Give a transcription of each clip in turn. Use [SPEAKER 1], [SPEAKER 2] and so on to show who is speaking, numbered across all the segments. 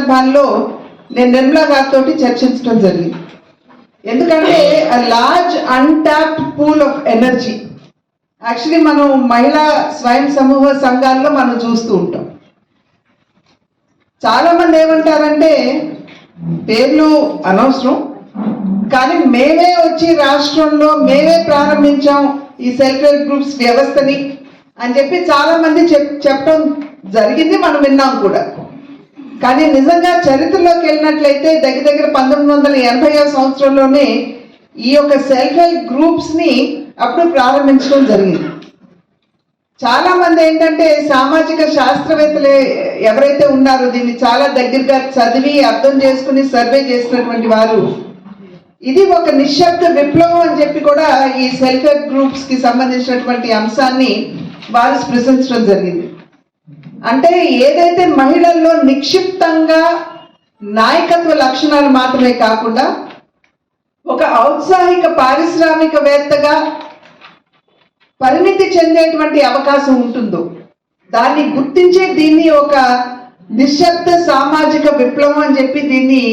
[SPEAKER 1] సందర్భాల్లో నేను నిర్మలా గారితో చర్చించడం జరిగింది. ఎందుకంటే large untapped pool of energy actually మనం మహిళా స్వయం సమూహ సంఘాల్లో మనం చూస్తూ ఉంటాం. చాలా మంది ఏమంటారంటే పేర్లు అనవసరం కానీ మేమే వచ్చి రాష్ట్రంలో మేమే ప్రారంభించాం ఈ సెల్ఫ్ హెల్ప్ గ్రూప్స్ వ్యవస్థని అని చెప్పి చాలా మంది చెప్ చెప్పడం జరిగింది మనం విన్నాం కూడా. కానీ నిజంగా చరిత్రలోకి వెళ్ళినట్లయితే దగ్గర దగ్గర పంతొమ్మిది వందల ఎనభై సంవత్సరంలోనే ఈ యొక్క సెల్ఫ్ హెల్ప్ గ్రూప్స్ని అప్పుడు ప్రారంభించడం జరిగింది. చాలా మంది ఏంటంటే సామాజిక శాస్త్రవేత్తలు ఎవరైతే ఉన్నారో దీన్ని చాలా దగ్గరగా చదివి అర్థం చేసుకుని సర్వే చేసినటువంటి వారు ఇది ఒక నిశ్శబ్ద విప్లవం అని చెప్పి కూడా ఈ సెల్ఫ్ హెల్ప్ గ్రూప్స్కి సంబంధించినటువంటి అంశాన్ని వారు స్పృశించడం జరిగింది. అంటే ఏదైతే మహిళల్లో నిక్షిప్తంగా నాయకత్వ లక్షణాలు మాత్రమే కాకుండా ఒక ఔత్సాహిక పారిశ్రామికవేత్తగా పరిణితి చెందేటువంటి అవకాశం ఉంటుందో దాన్ని గుర్తించే దీన్ని ఒక నిశ్శబ్ద సామాజిక విప్లవం అని చెప్పి దీన్ని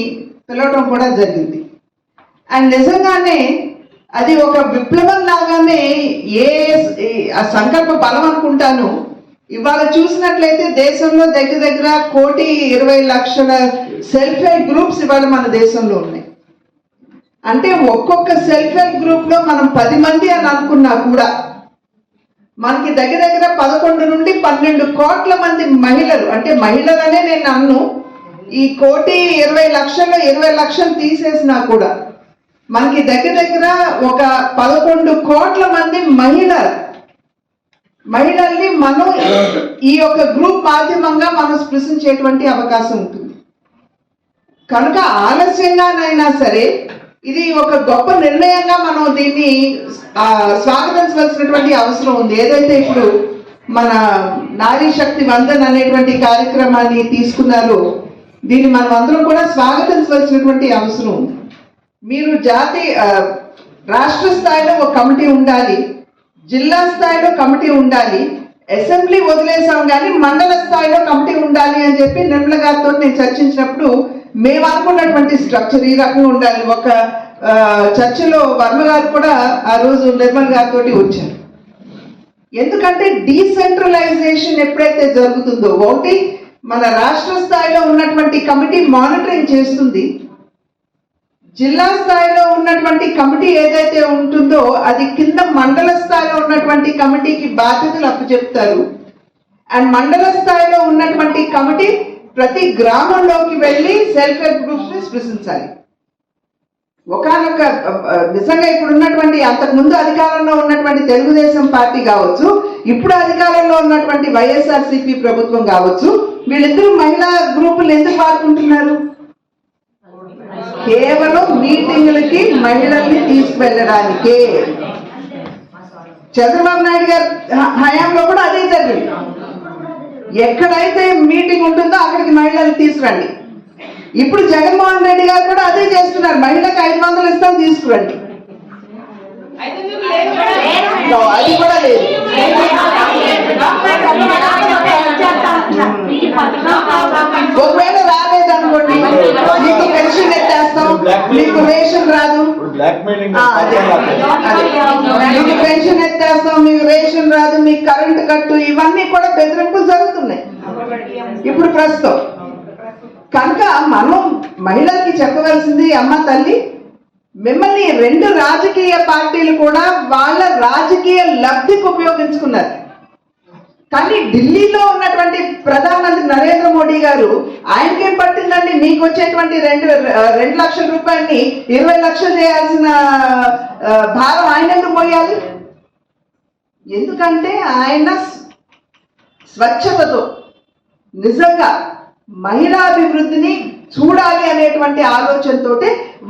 [SPEAKER 1] పిలవడం కూడా జరిగింది. అండ్ నిజంగానే అది ఒక విప్లవం లాగానే ఏ ఆ సంకల్ప బలం అనుకుంటాను ఇవాళ చూసినట్లయితే దేశంలో దగ్గర దగ్గర కోటి ఇరవై లక్షల సెల్ఫ్ హెల్ప్ గ్రూప్స్ ఇవాళ మన దేశంలో ఉన్నాయి. అంటే ఒక్కొక్క సెల్ఫ్ హెల్ప్ గ్రూప్లో మనం పది మంది అని అనుకున్నా కూడా మనకి దగ్గర దగ్గర పదకొండు నుండి పన్నెండు కోట్ల మంది మహిళలు అంటే మహిళలనే నేను అన్ను ఈ కోటి ఇరవై లక్షల్లో ఇరవై లక్షలు తీసేసినా కూడా మనకి దగ్గర దగ్గర ఒక పదకొండు కోట్ల మంది మహిళలు మహిళల్ని మనం ఈ యొక్క గ్రూప్ మాధ్యమంగా మనం స్పృశించేటువంటి అవకాశం ఉంటుంది. కనుక ఆలస్యంగానైనా సరే ఇది ఒక గొప్ప నిర్ణయంగా మనం దీన్ని స్వాగతించవలసినటువంటి అవసరం ఉంది. ఏదైతే ఇప్పుడు మన నారీ శక్తి వందన్ అనేటువంటి కార్యక్రమాన్ని తీసుకున్నారో దీన్ని మనం అందరం కూడా స్వాగతించవలసినటువంటి అవసరం ఉంది. మీరు జాతి రాష్ట్ర స్థాయిలో ఒక కమిటీ ఉండాలి. జిల్లా స్థాయిలో కమిటీ ఉండాలి. అసెంబ్లీ వదిలేసాం కానీ మండల స్థాయిలో కమిటీ ఉండాలి అని చెప్పి నిర్మల గారితో నేను చర్చించినప్పుడు మేము అనుకున్నటువంటి స్ట్రక్చర్ ఈ రకంగా ఉండాలి. ఒక చర్చలో వర్మ గారు కూడా ఆ రోజు నిర్మల్ గారితో వచ్చారు. ఎందుకంటే డీసెంట్రలైజేషన్ ఎప్పుడైతే జరుగుతుందో ఒకటి మన రాష్ట్ర స్థాయిలో ఉన్నటువంటి కమిటీ మానిటరింగ్ చేస్తుంది. జిల్లా స్థాయిలో ఉన్నటువంటి కమిటీ ఏదైతే ఉంటుందో అది కింద మండల స్థాయిలో ఉన్నటువంటి కమిటీకి బాధ్యతలు అప్పచెప్తారు. అండ్ మండల స్థాయిలో ఉన్నటువంటి కమిటీ ప్రతి గ్రామంలోకి వెళ్ళి సెల్ఫ్ హెల్ప్ గ్రూప్స్ని సృష్టించాలి ఒకనొక నిజంగా ఇప్పుడు ఉన్నటువంటి అంతకు ముందు అధికారంలో ఉన్నటువంటి తెలుగుదేశం పార్టీ కావచ్చు ఇప్పుడు అధికారంలో ఉన్నటువంటి వైఎస్ఆర్సీపీ ప్రభుత్వం కావచ్చు వీళ్ళిద్దరూ మహిళా గ్రూపులు ఎందుకు వాడుకుంటున్నారు? కేవలం మీటింగులకి మహిళల్ని తీసుకువెళ్ళడానికే చంద్రబాబు నాయుడు గారి హయాంలో కూడా అదే జరిగింది. ఎక్కడైతే మీటింగ్ ఉంటుందో అక్కడికి మహిళల్ని తీసుకురండి. ఇప్పుడు జగన్మోహన్ రెడ్డి గారు కూడా అదే చేస్తున్నారు. మహిళలకు ఐదు వందలు ఇస్తాం తీసుకురండి. అది కూడా లేదు ఒకవేళ రాలేదనుకోండి మీకు పెన్షన్ ఎత్తేస్తాం మీకు రేషన్ రాదు
[SPEAKER 2] ఇప్పుడు బ్లాక్ మెయిలింగ్
[SPEAKER 1] ఆ, అదే. అదే. మీకు పెన్షన్ ఎత్తేస్తాం మీకు రేషన్ రాదు మీకు కరెంట్ కట్టు ఇవన్నీ కూడా బెదిరింపులు జరుగుతున్నాయి. ఇప్పుడు ప్రస్తుతం. కనుక మనం మహిళలకి చెప్పవలసింది అమ్మ తల్లి మిమ్మల్ని రెండు రాజకీయ పార్టీలు కూడా వాళ్ళ రాజకీయ లబ్ధికి ఉపయోగించుకున్నారు. కానీ ఢిల్లీలో ఉన్నటువంటి నరేంద్ర మోడీ గారు ఆయనకేం పట్టిందండి? మీకు వచ్చేటువంటి రెండు రెండు లక్షల రూపాయలని ఇరవై లక్షలు చేయాల్సిన భారం ఆయన ఎందుకు పోయాలి? ఎందుకంటే ఆయన స్వచ్ఛతతో నిజంగా మహిళా అభివృద్ధిని చూడాలి అనేటువంటి ఆలోచనతో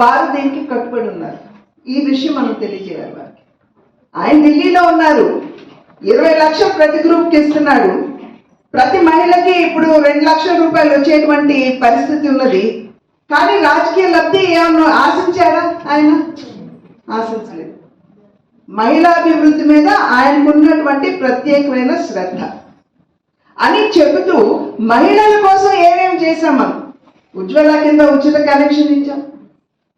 [SPEAKER 1] వారు దీనికి కట్టుబడి ఉన్నారు. ఈ విషయం మనం తెలియజేయాలి వారికి. ఆయన ఢిల్లీలో ఉన్నారు. ఇరవై లక్షలు ప్రతి గ్రూప్కి ఇస్తున్నాడు. ప్రతి మహిళకి ఇప్పుడు రూపాయలు వచ్చేటువంటి పరిస్థితి ఉన్నది. కానీ రాజకీయ లబ్ధి ఏమన్నా ఆశించారా ఆయన? ఆశించలేదు. మహిళాభివృద్ధి మీద ఆయనకున్నటువంటి ప్రత్యేకమైన శ్రద్ధ. అని చెబుతూ మహిళల కోసం ఏమేమి చేశాం మనం? ఉజ్వల కింద ఉచిత కనెక్షన్ ఇచ్చాం.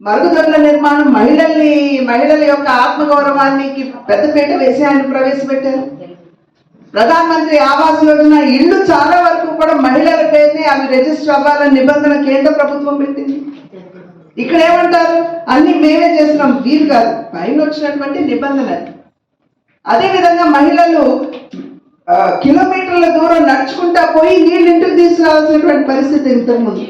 [SPEAKER 1] మరుగుదొడ్ల నిర్మాణం మహిళల్ని మహిళల యొక్క ఆత్మగౌరవానికి పెద్దపీట వేసి ఆయన ప్రవేశపెట్టారు. ప్రధాన మంత్రి ఆవాస్ యోజన ఇల్లు చాలా వరకు కూడా మహిళల పేరునే అవి రిజిస్టర్ అవ్వాలని నిబంధన కేంద్ర ప్రభుత్వం పెట్టింది. ఇక్కడ ఏమంటారు? అన్ని మేమే చేస్తున్నాం. వీరు కాదు. పైన వచ్చినటువంటి నిబంధన అదేవిధంగా మహిళలు కిలోమీటర్ల దూరం నడుచుకుంటా పోయి నీళ్ళు ఇంటికి తీసుకురావాల్సినటువంటి పరిస్థితి ఇంతకుముందు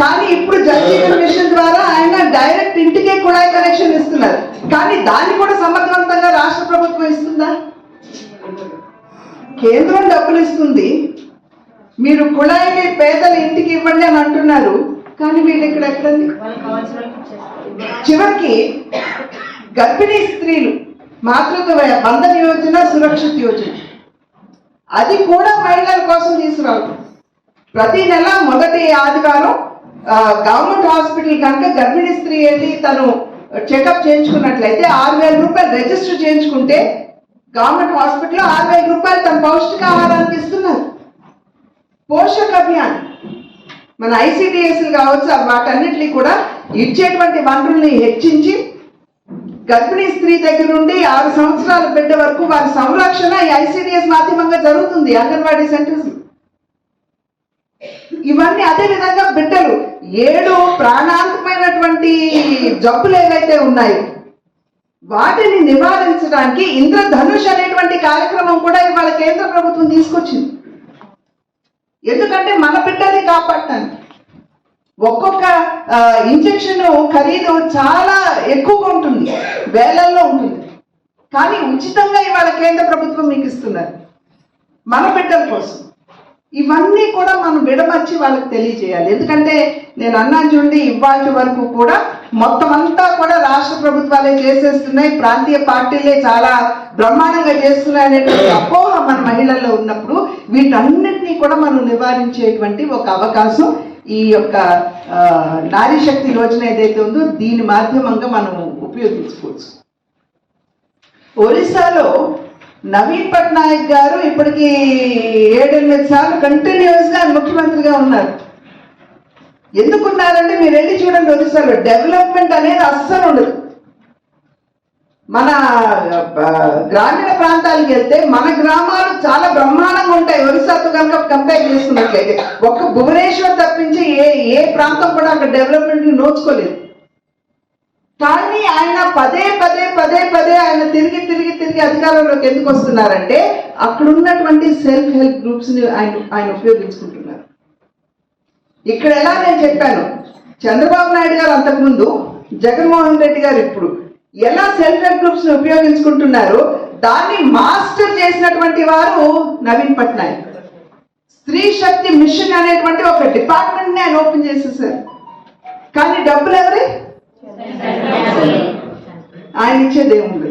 [SPEAKER 1] కానీ ఇప్పుడు జలజీవన్ మిషన్ ద్వారా ఆయన డైరెక్ట్ ఇంటికే కుళాయి కనెక్షన్ ఇస్తున్నారు. కానీ దాన్ని కూడా సమర్థవంతంగా రాష్ట్ర ప్రభుత్వం ఇస్తుందా? కేంద్రం డబ్బులు ఇస్తుంది. మీరు కుళాయిని పేదల ఇంటికి ఇవ్వండి అని అంటున్నారు కానీ వీళ్ళు ఇక్కడ ఎక్కడండి చివరికి గర్భిణీ స్త్రీలు మాతృత్వ బంధన యోజన సురక్షిత యోజన. అది కూడా మహిళల కోసం తీసుకురావడం ప్రతి నెల మొదటి ఆదివారం గవర్నమెంట్ హాస్పిటల్ కనుక గర్భిణీ స్త్రీ వెళ్ళి తను చెకప్ చేయించుకున్నట్లయితే ఆరు వేల రూపాయలు రిజిస్టర్ చేయించుకుంటే గవర్నమెంట్ హాస్పిటల్లో ఆరు వేల రూపాయలు తన పౌష్టికాహారానికి ఇస్తున్నారు. పోషక అభియాన్ మన ఐసిడిఎస్ కావచ్చు వాటన్నిటిని కూడా ఇచ్చేటువంటి వనరుల్ని హెచ్చించి గర్భిణీ స్త్రీ దగ్గర నుండి ఆరు సంవత్సరాల బిడ్డ వరకు వారి సంరక్షణ ఈ ఐసిడిఎస్ మాధ్యమంగా జరుగుతుంది అంగన్వాడీ సెంటర్స్. ఇవన్నీ అదే విధంగా బిడ్డలు ఏడు ప్రాణాంతమైనటువంటి జబ్బులు ఏవైతే ఉన్నాయో వాటిని నివారించడానికి ఇంద్రధనుష్ అనేటువంటి కార్యక్రమం కూడా ఇవాళ కేంద్ర ప్రభుత్వం తీసుకొచ్చింది. ఎందుకంటే మన బిడ్డని కాపాడటానికి ఒక్కొక్క ఇంజెక్షన్ ఖరీదు చాలా ఎక్కువగా ఉంటుంది వేలల్లో ఉంటుంది. కానీ ఉచితంగా ఇవాళ కేంద్ర ప్రభుత్వం మీకు ఇస్తున్నారు. మన బిడ్డల కోసం. ఇవన్నీ కూడా మనం విడమర్చి వాళ్ళకి తెలియజేయాలి. ఎందుకంటే నేను అన్నాను చూడండి ఇవాళ వరకు కూడా మొత్తం అంతా కూడా రాష్ట్ర ప్రభుత్వాలే చేసేస్తున్నాయి ప్రాంతీయ పార్టీలే చాలా బ్రహ్మాండంగా చేస్తున్నాయి అనేటువంటి అపోహ మన మహిళల్లో ఉన్నప్పుడు వీటన్నిటినీ కూడా మనం నివారించేటువంటి ఒక అవకాశం ఈ యొక్క నారీ శక్తి యోజన ఏదైతే ఉందో దీని మాధ్యమంగా మనం ఉపయోగించుకోవచ్చు. ఒరిస్సాలో నవీన్ పట్నాయక్ గారు ఇప్పటికి ఏడెనిమిది సార్లు కంటిన్యూస్గా ముఖ్యమంత్రిగా ఉన్నారు. ఎందుకున్నారంటే మీరు వెళ్ళి చూడండి ఒరిస్సాలో డెవలప్మెంట్ అనేది అస్సలు ఉండదు. మన గ్రామీణ ప్రాంతాలకు వెళ్తే మన గ్రామాలు చాలా బ్రహ్మాండంగా ఉంటాయి. ఒరిస్సాతో కనుక కంపేర్ చేసుకున్నట్లయితే ఒక్క భువనేశ్వర్ తప్పించి ఏ ఏ ప్రాంతం కూడా అక్కడ డెవలప్మెంట్ నోచుకోలేదు. కానీ ఆయన పదే పదే పదే పదే ఆయన తిరిగి తిరిగి తిరిగి అధికారంలోకి ఎందుకు వస్తున్నారంటే అక్కడ ఉన్నటువంటి సెల్ఫ్ హెల్ప్ గ్రూప్స్ని ఆయన ఆయన ఉపయోగించుకుంటున్నారు. ఇక్కడ ఎలా నేను చెప్పాను? చంద్రబాబు నాయుడు గారు అంతకుముందు జగన్మోహన్ రెడ్డి గారు ఇప్పుడు ఎలా సెల్ఫ్ హెల్ప్ గ్రూప్స్ ఉపయోగించుకుంటున్నారు? దాన్ని మాస్టర్ చేసినటువంటి వారు నవీన్ పట్నాయక్. స్త్రీ శక్తి మిషన్ అనేటువంటి ఒక డిపార్ట్మెంట్ని ఆయన ఓపెన్ చేసేసారు. కానీ డబ్బులు ఎవరి? ఆయన ఇచ్చేది ఏముంది